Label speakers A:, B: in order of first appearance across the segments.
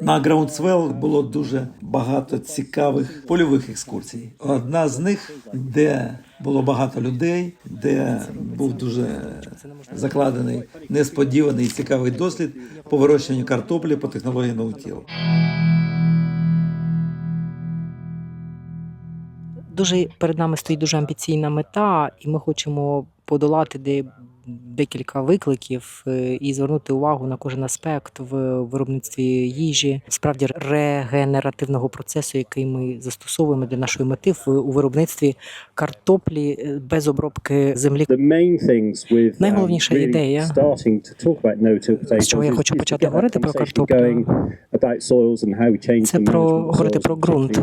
A: На Граундсвелл було дуже багато цікавих польових екскурсій. Одна з них, де було багато людей, де був дуже закладений несподіваний і цікавий дослід по вирощуванню картоплі по технології ноутіл.
B: Дуже перед нами стоїть дуже амбіційна мета, і ми хочемо подолати де декілька викликів е, і звернути увагу на кожен аспект в виробництві їжі, справді регенеративного процесу, який ми застосовуємо для нашої мети в у виробництві картоплі е, без обробки землі.
C: Um,
B: Найголовніша ідея, з чого я хочу почати говорити про картоплю. Це про говорити про ґрунт.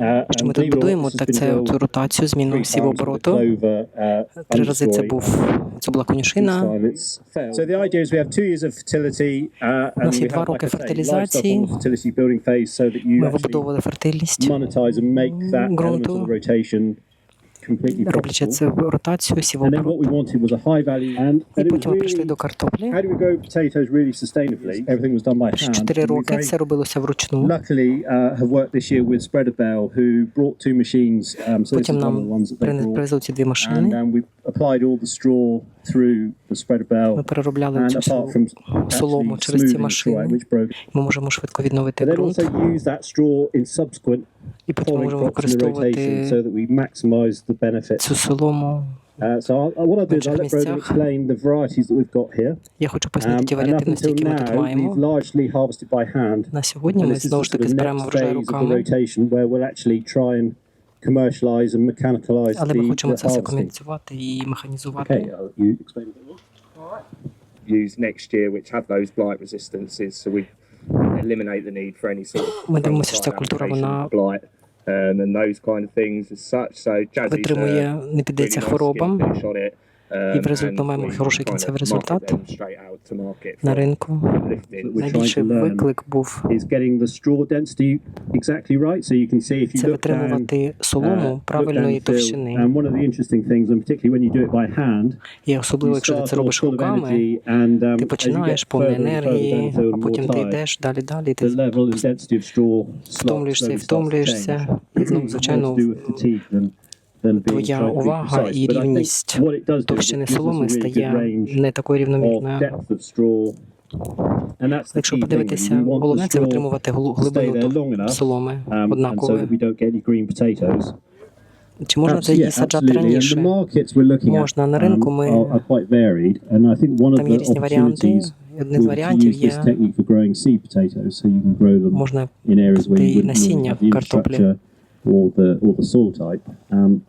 C: Uh,
B: ми тут будуємо, так це от ротацію, зміну
C: three
B: всів обороту.
C: uh,
B: Три рази це був це була конюшина.
C: time it's failed. So the idea is we have two years of fertility, uh, and
B: нас є
C: we
B: два
C: have,
B: роки фертилізації.
C: on the fertility building phase so that you
B: Ми вибудовували фертильність,
C: monetize and make that element
B: ґрунту.
C: of the rotation completely
B: роблячи це ротацію,
C: And then what we wanted was a high value. And,
B: І потім ми прийшли до картоплі.
C: how do we grow potatoes really sustainably? Everything was done by
B: Перші
C: hand.
B: чотири роки все робилося вручну.
C: luckily uh, have worked this year with Spreader who brought two machines. Um, so
B: Потім нам
C: ones that they
B: при-
C: brought.
B: привезли ці дві машини.
C: um, we applied all the straw through the Spreader Bell.
B: Ми переробляли
C: And
B: цю
C: apart
B: всю
C: from
B: солому
C: actually
B: через ці
C: smoothing the straw out,
B: машини.
C: which broke.
B: Ми можемо швидко відновити
C: But then
B: ґрунт,
C: also use that straw in subsequent
B: і потім ми
C: following
B: можемо
C: crops in the rotation
B: використовувати
C: so that we maximise the benefits.
B: цю солому.
C: Uh, so I'll, what I'll do is I'll let Broden
B: місцях.
C: explain the varieties that we've got here.
B: Я хочу пояснити
C: Um,
B: ті
C: and up
B: варіативності,
C: until
B: які ми тут
C: now, we've
B: маємо.
C: largely harvested by hand.
B: На сьогодні
C: And
B: ми
C: this is
B: знову
C: the
B: ж таки
C: sort of
B: збираємо
C: next
B: врожай
C: phase of the
B: руками,
C: rotation where we'll actually try and commercialise and mechanicalise
B: але ми
C: the,
B: хочемо
C: the
B: це все
C: harvesting.
B: комерціювати і механізувати.
C: Okay, uh, you explain a bit more.
D: use next year which have those blight resistances so we eliminate the need for any sort of
B: Ми дивимося, що ця
D: fungicide
B: культура,
D: application
B: вона
D: of blight um, and those kind of things as such so Jazzy's
B: витримує,
D: uh,
B: не піддається
D: really nice
B: хворобам.
D: skin finish on it, um,
B: І в результаті
D: and
B: маємо хороший кінцевий результат на ринку. Найбільший виклик був це витримувати
C: uh,
B: солому правильної товщини. І особливо, якщо ти це робиш руками,
C: um,
B: ти починаєш
C: down
B: енергії, а потім ти йдеш далі, далі, ти втомлюєшся і втомлюєшся. І
C: More
B: звичайно, твоя увага і рівність товщини соломи стає не такою рівномірною. Якщо подивитися, головне це витримувати глибину соломи
C: um,
B: однаково. Чи можна це її саджати раніше? Можна. На ринку
C: um,
B: ми- Там є різні варіанти. Одним з варіантів є можна насіння картоплі.
C: infrastructure or the or the soil type. Um,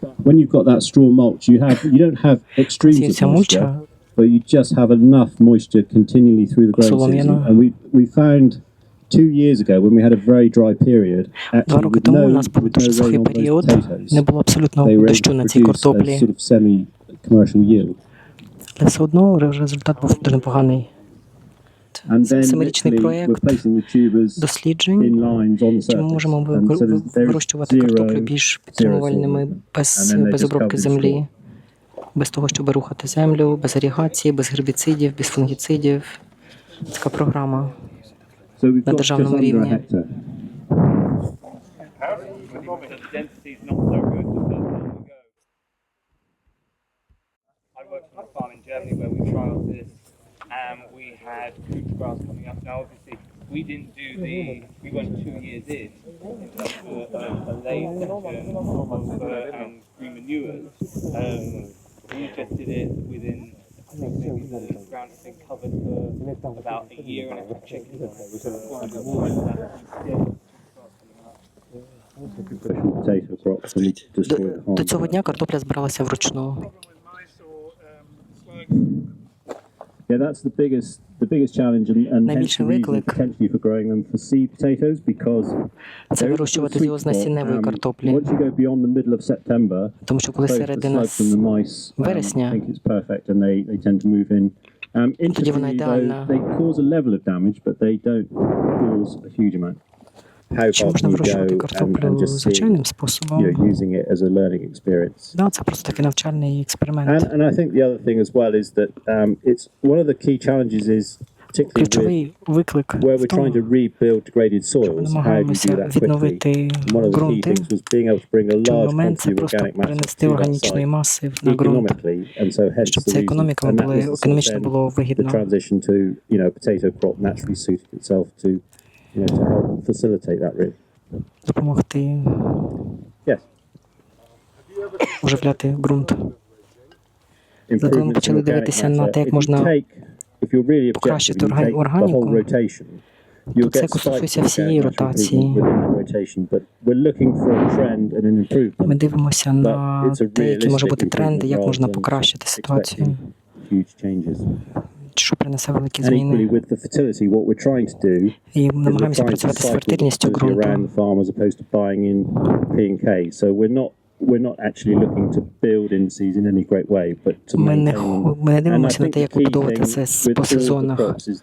C: but when you've got that straw mulch, you have you don't have extremes of
B: ця
C: moisture,
B: мульча
C: but you just have enough moisture continually through the growing
B: Солом'яна.
C: season. And we we found two years ago when we had a very dry period,
B: Два
C: actually
B: роки
C: with
B: тому у
C: no,
B: нас був
C: with
B: дуже
C: no
B: сухий
C: rain on those
B: період,
C: potatoes,
B: не було абсолютно
C: they were able
B: дощу
C: to
B: на цій
C: produce a
B: картоплі,
C: sort of semi-commercial yield.
B: але все одно результат був дуже непоганий.
C: And
B: Семирічний
C: tubers
B: досліджень, чи ми можемо вирощувати картоплю більш підтримувальними без, без обробки землі, без того, щоб рухати землю, без іригації, без гербіцидів, без фунгіцидів. Така програма. На державному рівні.
E: I worked on a farm in Germany where we trialed this, and we had cooch grass coming up. Now, obviously, we didn't do the. We went two years in into a, a late section of uh, and green manures. Um, we just did it within. I think maybe the ground has been covered for about a year and a half chicken.
C: Special potato we destroy the
B: До, до цього дня картопля збиралася вручну.
C: Yeah, that's the biggest the biggest challenge and, and hence
B: Найбільший
C: the reason
B: виклик.
C: potentially for growing them for seed potatoes because
B: Це вирощувати його з насінневої
C: um,
B: картоплі.
C: Once you go beyond the middle of September,
B: Тому що коли середина
C: the mice um,
B: вересня,
C: think it's perfect and they, they tend to move in. Um,
B: тоді вона ідеальна. Чи
C: far
B: можна
C: can you
B: вирощувати
C: go and,
B: картоплю
C: and just seeing,
B: звичайним
C: you
B: способом?
C: know, using it as a learning experience.
B: Да, це просто такий навчальний експеримент.
C: And, and I think the other thing as well is that um, it's one of the key challenges is particularly with
B: Ключовий виклик
C: where
B: в
C: we're trying
B: тому,
C: to rebuild degraded
B: що ми
C: soils. How do you do
B: намагаємося
C: that quickly?
B: відновити
C: And one of the key
B: ґрунти.
C: things was being able to bring a
B: Той
C: large
B: момент це
C: quantity of
B: просто
C: organic matter
B: перенести
C: to that
B: органічної
C: site
B: маси на ґрунт,
C: economically, and so hence
B: щоб
C: the
B: це
C: reason.
B: економіка
C: And that
B: було
C: was the sort of
B: економічно
C: then
B: було
C: the
B: вигідно.
C: You know to help facilitate that really.
B: допомогти
C: Yes.
B: оживляти ґрунт. Ми
C: Improvements in
B: почали
C: organic
B: дивитися на
C: matter.
B: те, як
C: If you
B: можна
C: take- if you're really
B: покращити
C: objective, you
B: органі-
C: take the
B: органіку,
C: whole rotation,
B: то
C: you'll
B: це
C: get
B: стосується
C: spikes in
B: всієї
C: organic matter
B: ротації.
C: improvement within that rotation, but we're looking for a trend and an improvement.
B: Ми дивимося на
C: But it's a
B: те, які може
C: realistic
B: бути тренди, як можна покращити ситуацію,
C: expecting huge changes.
B: Що принесе великі
C: And equally
B: зміни.
C: with the fertility, what we're trying to do
B: І
C: is we're
B: намагаємося
C: trying to
B: працювати з
C: cycle the
B: фертильністю
C: fertility around
B: ґрунту.
C: the farm as opposed to buying in P and K. So we're not we're not actually looking to build indices in any great way, but to
B: Ми не
C: maintain
B: хо-
C: them.
B: ми не
C: And I
B: дивимося на
C: think
B: те,
C: the
B: як
C: key
B: побудовувати
C: thing
B: це
C: with
B: по
C: all the
B: сезонах.
C: crops is, is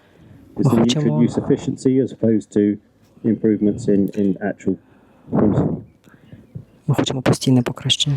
B: Ми
C: the
B: хочемо-
C: nutrient use efficiency as opposed to improvements in, in actual quantity.
B: Ми хочемо постійне покращення.